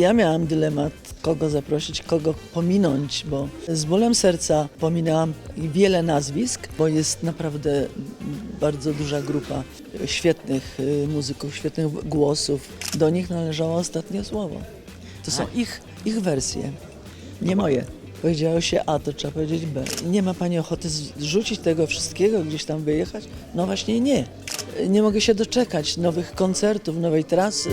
Ja miałam dylemat, kogo zaprosić, kogo pominąć, bo z bólem serca pominęłam wiele nazwisk, bo jest naprawdę bardzo duża grupa świetnych y, muzyków, świetnych głosów. Do nich należało ostatnie słowo. To są ich, ich wersje, nie moje. Powiedziało się A, to trzeba powiedzieć B. Nie ma Pani ochoty zrzucić tego wszystkiego, gdzieś tam wyjechać? No właśnie nie. Nie mogę się doczekać nowych koncertów, nowej trasy.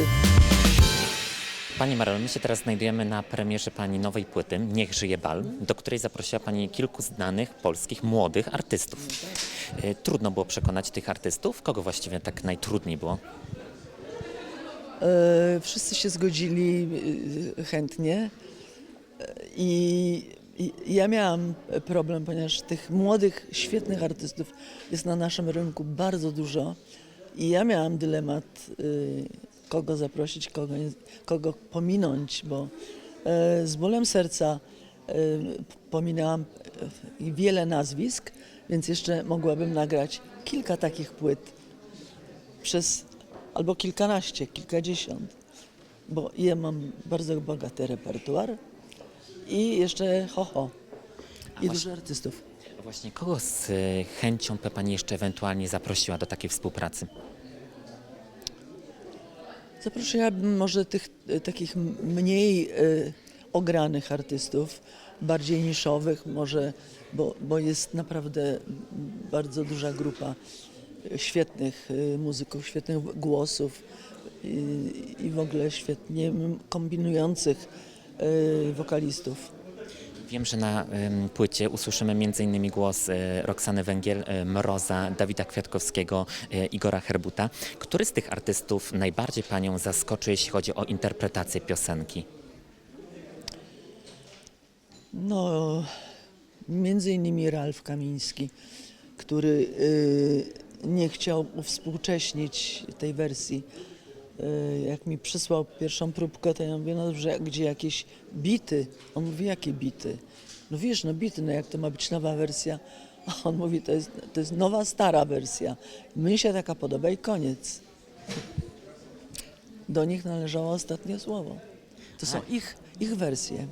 Pani Marol, my się teraz znajdujemy na premierze Pani nowej płyty Niech żyje bal, do której zaprosiła Pani kilku znanych polskich młodych artystów. E, Trudno było przekonać tych artystów? Kogo właściwie tak najtrudniej było? E, Wszyscy się zgodzili e, chętnie E, i, i ja miałam problem, ponieważ tych młodych, świetnych artystów jest na naszym rynku bardzo dużo i ja miałam dylemat, kogo zaprosić, kogo, kogo pominąć, bo e, z bólem serca e, pominęłam e, wiele nazwisk, więc jeszcze mogłabym nagrać kilka takich płyt przez albo kilkanaście, kilkadziesiąt, bo ja mam bardzo bogaty repertuar i jeszcze ho ho i dużo artystów. Właśnie kogo z chęcią by Pani jeszcze ewentualnie zaprosiła do takiej współpracy? Zaprosiłabym może tych e, takich mniej e, ogranych artystów, bardziej niszowych może, bo, bo jest naprawdę bardzo duża grupa e, świetnych muzyków, świetnych głosów i, i w ogóle świetnie kombinujących e, wokalistów. Wiem, że na płycie usłyszymy m.in. głos e, Roxany Węgiel, e, Mroza, Dawida Kwiatkowskiego, e, Igora Herbuta. Który z tych artystów najbardziej Panią zaskoczy, jeśli chodzi o interpretację piosenki? No, między innymi Ralf Kamiński, który y, nie chciał uwspółcześnić tej wersji. Y, jak mi przysłał pierwszą próbkę, to ja mówię, no dobrze, gdzie jakieś bity? On mówi, jakie bity? No wiesz, no bity, no jak to ma być nowa wersja? A on mówi, to jest, to jest nowa, stara wersja. Mnie się taka podoba i koniec. Do nich należało ostatnie słowo. To są ich, ich wersje,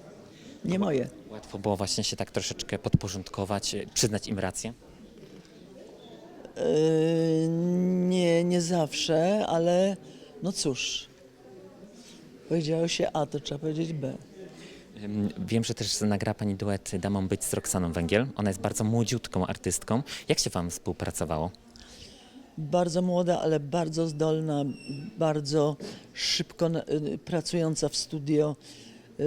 nie moje. Łatwo było właśnie się tak troszeczkę podporządkować, e, przyznać im rację? Yy, Nie, nie zawsze, ale no cóż. Powiedziało się A, to trzeba powiedzieć B. Wiem, że też nagra Pani duet Damą być z Roxaną Węgiel. Ona jest bardzo młodziutką artystką. Jak się Wam współpracowało? Bardzo młoda, ale bardzo zdolna, bardzo szybko pracująca w studio. Yy,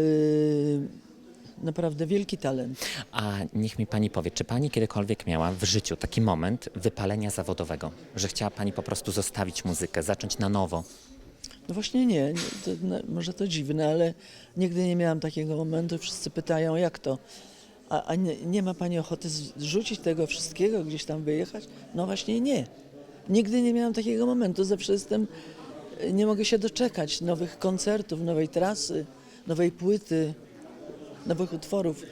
Naprawdę wielki talent. A niech mi Pani powie, czy Pani kiedykolwiek miała w życiu taki moment wypalenia zawodowego, że chciała Pani po prostu zostawić muzykę, zacząć na nowo? No właśnie nie, nie to, no, może to dziwne, ale nigdy nie miałam takiego momentu. Wszyscy pytają, jak to? A, a nie, nie ma Pani ochoty zrzucić tego wszystkiego, gdzieś tam wyjechać? No właśnie nie. Nigdy nie miałam takiego momentu. Zawsze jestem, nie mogę się doczekać nowych koncertów, nowej trasy, nowej płyty, nowych utworów.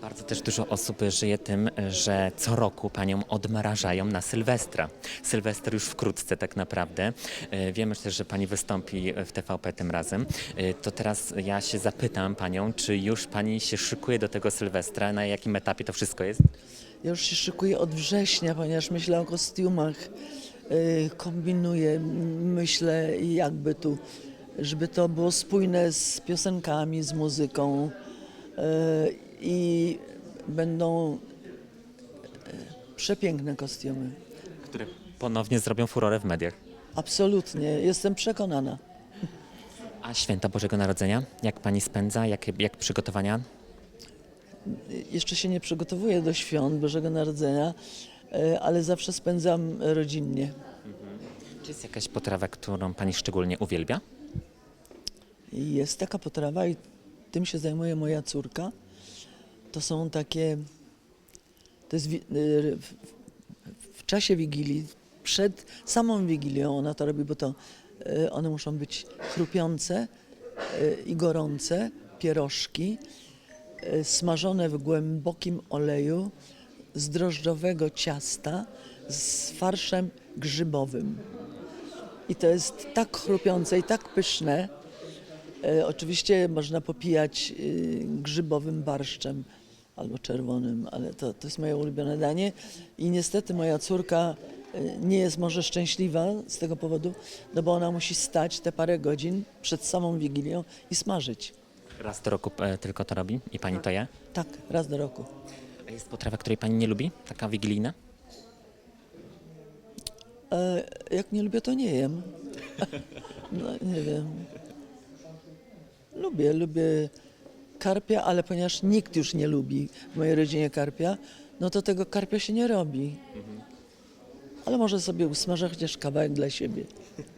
Bardzo też dużo osób żyje tym, że co roku panią odmrażają na Sylwestra. Sylwester już wkrótce tak naprawdę. E, Wiemy też, że pani wystąpi w TVP tym razem. E, To teraz ja się zapytam panią, czy już pani się szykuje do tego Sylwestra, na jakim etapie to wszystko jest? Ja już się szykuję od września, ponieważ myślę o kostiumach, yy, kombinuję, myślę jakby tu, żeby to było spójne z piosenkami, z muzyką i będą yy, przepiękne kostiumy. Które ponownie zrobią furorę w mediach. Absolutnie, jestem przekonana. A święta Bożego Narodzenia? Jak pani spędza? Jak, jak przygotowania? Jeszcze się nie przygotowuję do świąt Bożego Narodzenia, yy, ale zawsze spędzam rodzinnie. Czy jest jakaś potrawa, którą pani szczególnie uwielbia? Jest taka potrawa i tym się zajmuje moja córka. To są takie, to jest y, w, czasie Wigilii, przed samą Wigilią ona to robi, bo to y, one muszą być chrupiące y, i gorące, pierożki, smażone w głębokim oleju z drożdżowego ciasta z farszem grzybowym. I to jest tak chrupiące i tak pyszne, oczywiście można popijać y, grzybowym barszczem albo czerwonym, ale to, to jest moje ulubione danie. I niestety moja córka y, nie jest może szczęśliwa z tego powodu, no bo ona musi stać te parę godzin przed samą Wigilią i smażyć. Raz do roku e, tylko to robi i pani to je? Tak, raz do roku. A jest potrawa, której pani nie lubi? Taka wigilijna? E, jak nie lubię, to nie jem. No nie wiem. Lubię, lubię karpia, ale ponieważ nikt już nie lubi w mojej rodzinie karpia, no to tego karpia się nie robi. Ale może sobie usmażę chociaż kawałek dla siebie.